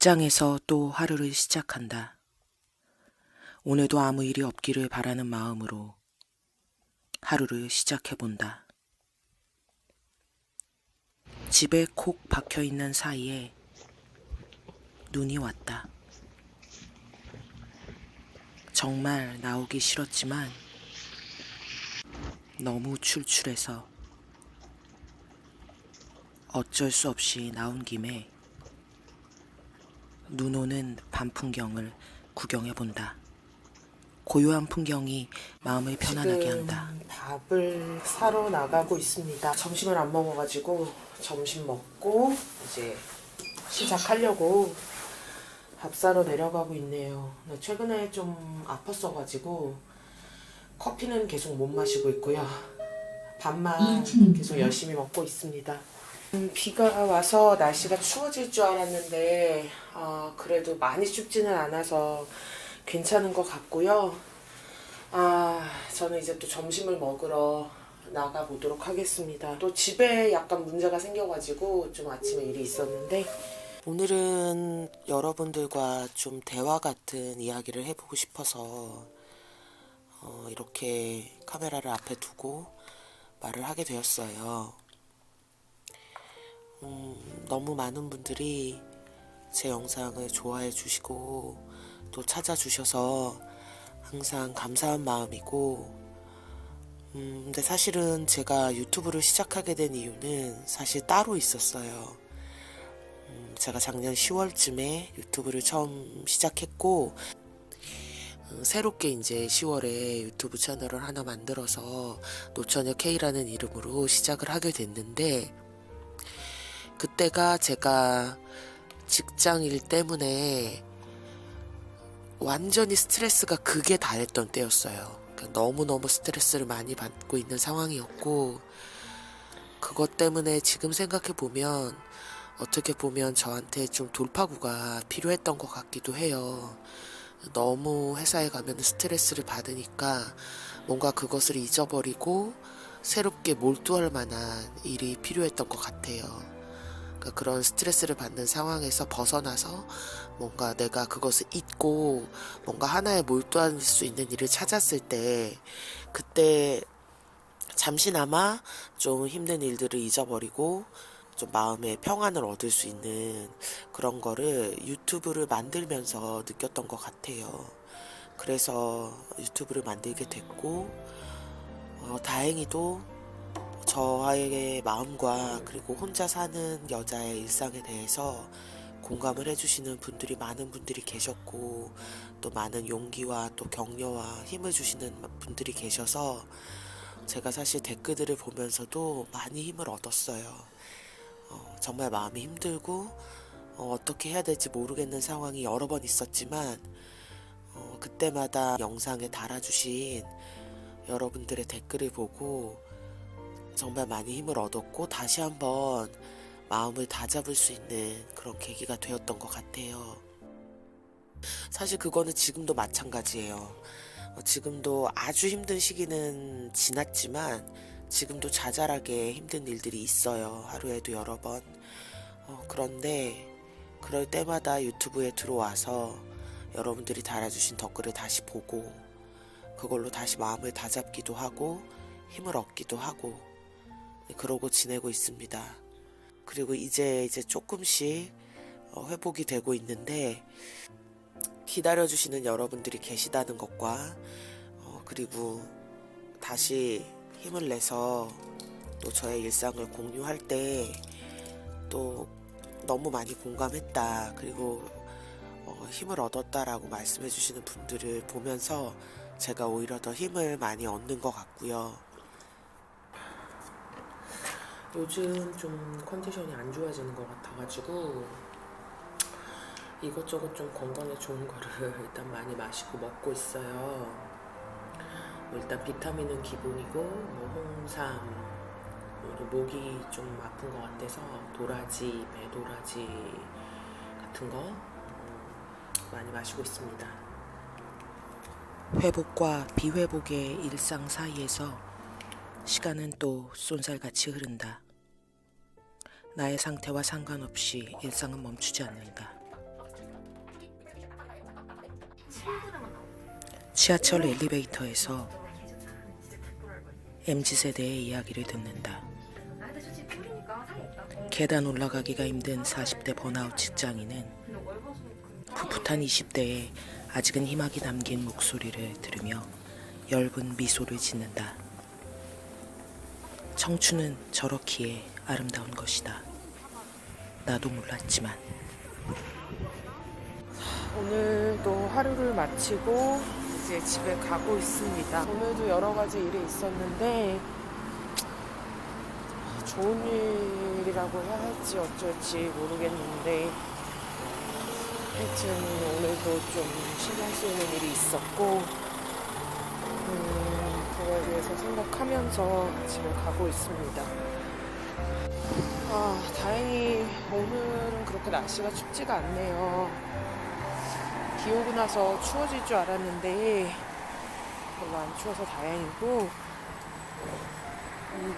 직장에서 또 하루를 시작한다. 오늘도 아무 일이 없기를 바라는 마음으로 하루를 시작해본다. 집에 콕 박혀 있는 사이에 눈이 왔다. 정말 나오기 싫었지만 너무 출출해서 어쩔 수 없이 나온 김에 눈 오는 밤 풍경을 구경해 본다. 고요한 풍경이 마음을 편안하게 한다. 밥을 사러 나가고 있습니다. 점심을 안 먹어가지고 점심 먹고 이제 시작하려고 밥 사러 내려가고 있네요. 나 최근에 좀 아팠어가지고 커피는 계속 못 마시고 있고요. 밥만 계속 열심히 먹고 있습니다. 음, 비가 와서 날씨가 추워질 줄 알았는데 아, 그래도 많이 춥지는 않아서 괜찮은 것 같고요. 아, 저는 이제 또 점심을 먹으러 나가 보도록 하겠습니다. 또 집에 약간 문제가 생겨가지고 좀 아침에 일이 있었는데 오늘은 여러분들과 좀 대화 같은 이야기를 해보고 싶어서 어, 이렇게 카메라를 앞에 두고 말을 하게 되었어요. 음, 너무 많은 분들이 제 영상을 좋아해 주시고 또 찾아주셔서 항상 감사한 마음이고 음, 근데 사실은 제가 유튜브를 시작하게 된 이유는 사실 따로 있었어요. 음, 제가 작년 10월쯤에 유튜브를 처음 시작했고 음, 새롭게 이제 10월에 유튜브 채널을 하나 만들어서 노처녀 K라는 이름으로 시작을 하게 됐는데 그때가 제가 직장 일 때문에 완전히 스트레스가 극에 달했던 때였어요. 그러니까 너무너무 스트레스를 많이 받고 있는 상황이었고, 그것 때문에 지금 생각해 보면, 어떻게 보면 저한테 좀 돌파구가 필요했던 것 같기도 해요. 너무 회사에 가면 스트레스를 받으니까 뭔가 그것을 잊어버리고 새롭게 몰두할 만한 일이 필요했던 것 같아요. 그러니까 그런 스트레스를 받는 상황에서 벗어나서 뭔가 내가 그것을 잊고 뭔가 하나에 몰두할 수 있는 일을 찾았을 때 그때 잠시나마 좀 힘든 일들을 잊어버리고 좀 마음의 평안을 얻을 수 있는 그런 거를 유튜브를 만들면서 느꼈던 것 같아요. 그래서 유튜브를 만들게 됐고 어, 다행히도 저의 마음과 그리고 혼자 사는 여자의 일상에 대해서 공감을 해주시는 분들이 많은 분들이 계셨고 또 많은 용기와 또 격려와 힘을 주시는 분들이 계셔서 제가 사실 댓글들을 보면서도 많이 힘을 얻었어요. 어, 정말 마음이 힘들고 어, 어떻게 해야 될지 모르겠는 상황이 여러 번 있었지만 어, 그때마다 영상에 달아주신 여러분들의 댓글을 보고 정말 많이 힘을 얻었고 다시 한번 마음을 다잡을 수 있는 그런 계기가 되었던 것 같아요. 사실 그거는 지금도 마찬가지예요. 어, 지금도 아주 힘든 시기는 지났지만 지금도 자잘하게 힘든 일들이 있어요. 하루에도 여러 번. 어, 그런데 그럴 때마다 유튜브에 들어와서 여러분들이 달아주신 댓글을 다시 보고 그걸로 다시 마음을 다잡기도 하고 힘을 얻기도 하고 네, 그러고 지내고 있습니다. 그리고 이제 이제 조금씩 어, 회복이 되고 있는데 기다려주시는 여러분들이 계시다는 것과 어, 그리고 다시 힘을 내서 또 저의 일상을 공유할 때 또 너무 많이 공감했다. 그리고 어, 힘을 얻었다라고 말씀해 주시는 분들을 보면서 제가 오히려 더 힘을 많이 얻는 것 같고요. 요즘 좀 컨디션이 안 좋아지는 것 같아가지고 이것저것 좀 건강에 좋은 거를 일단 많이 마시고 먹고 있어요. 뭐 일단 비타민은 기본이고 뭐 홍삼 그리고 목이 좀 아픈 것 같아서 도라지, 배도라지 같은 거 음, 많이 마시고 있습니다. 회복과 비회복의 일상 사이에서 시간은 또 쏜살같이 흐른다. 나의 상태와 상관없이 일상은 멈추지 않는다. 지하철 엘리베이터에서 MZ세대의 이야기를 듣는다. 계단 올라가기가 힘든 40대 번아웃 직장인은 풋풋한 20대에 아직은 희망이 담긴 목소리를 들으며 엷은 미소를 짓는다. 청춘은 저렇기에 아름다운 것이다. 나도 몰랐지만. 오늘도 하루를 마치고 이제 집에 가고 있습니다. 오늘도 여러 가지 일이 있었는데 좋은 일이라고 해야 할지 어쩔지 모르겠는데 하여튼 오늘도 좀 신경 쓰이는 일이 있었고 음, 대해서 생각하면서 집에 가고 있습니다. 아, 다행히 오늘은 그렇게 날씨가 춥지가 않네요. 비 오고 나서 추워질 줄 알았는데 별로 안 추워서 다행이고 음,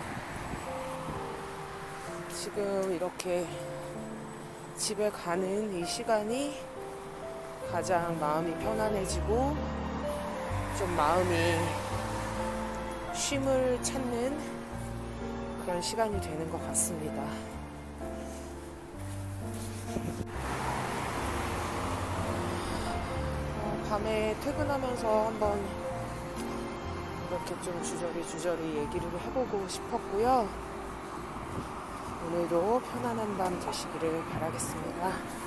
지금 이렇게 집에 가는 이 시간이 가장 마음이 편안해지고 좀 마음이 쉼을 찾는 그런 시간이 되는 것 같습니다. 어, 밤에 퇴근하면서 한번 이렇게 좀 주저리 주저리 얘기를 해보고 싶었고요. 오늘도 편안한 밤 되시기를 바라겠습니다.